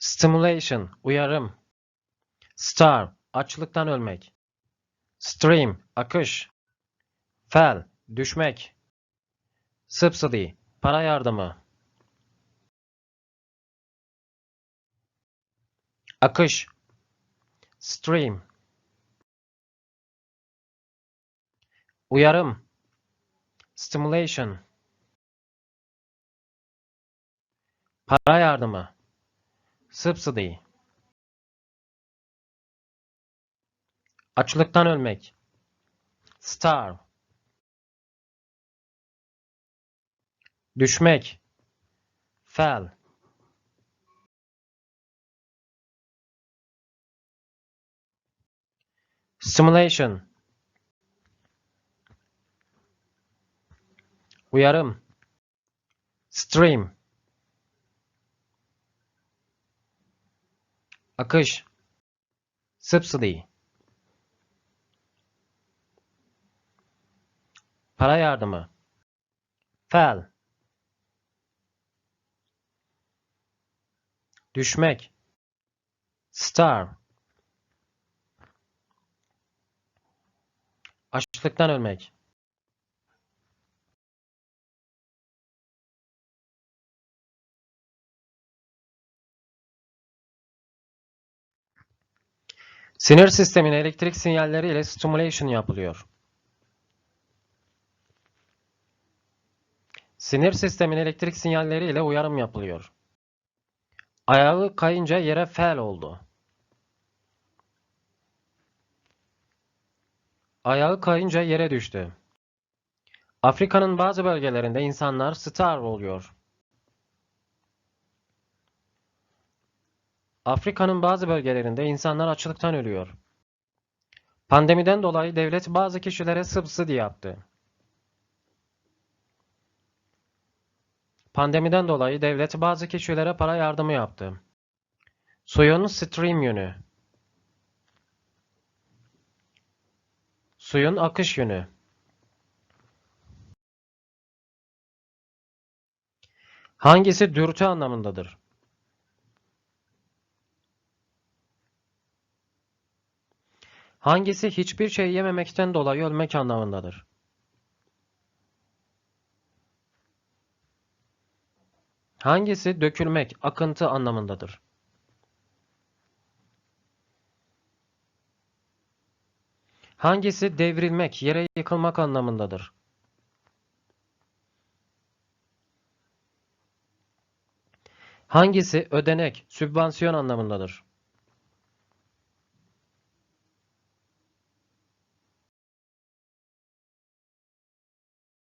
Stimulation, uyarım. Starve, açlıktan ölmek. Stream, akış. Fell, düşmek. Subsidy, para yardımı. Akış. Stream. Uyarım. Stimulation. Para yardımı. Subsidy. Açlıktan ölmek. Starve. Düşmek. Fell. Stimulation. Uyarım. Stream. Akış. Subsidy. Para yardımı. Fell. Düşmek. Starve. Açlıktan ölmek. Sinir sistemine elektrik sinyalleri ile stimulation yapılıyor. Sinir sistemine elektrik sinyalleri ile uyarım yapılıyor. Ayağı kayınca yere fel oldu. Ayağı kayınca yere düştü. Afrika'nın bazı bölgelerinde insanlar starve oluyor. Afrika'nın bazı bölgelerinde insanlar açlıktan ölüyor. Pandemiden dolayı devlet bazı kişilere subsidi yaptı. Pandemiden dolayı devlet bazı kişilere para yardımı yaptı. Suyun stream yönü. Suyun akış yönü. Hangisi dürtü anlamındadır? Hangisi hiçbir şey yememekten dolayı ölmek anlamındadır? Hangisi dökülmek, akıntı anlamındadır? Hangisi devrilmek, yere yıkılmak anlamındadır? Hangisi ödenek, sübvansiyon anlamındadır?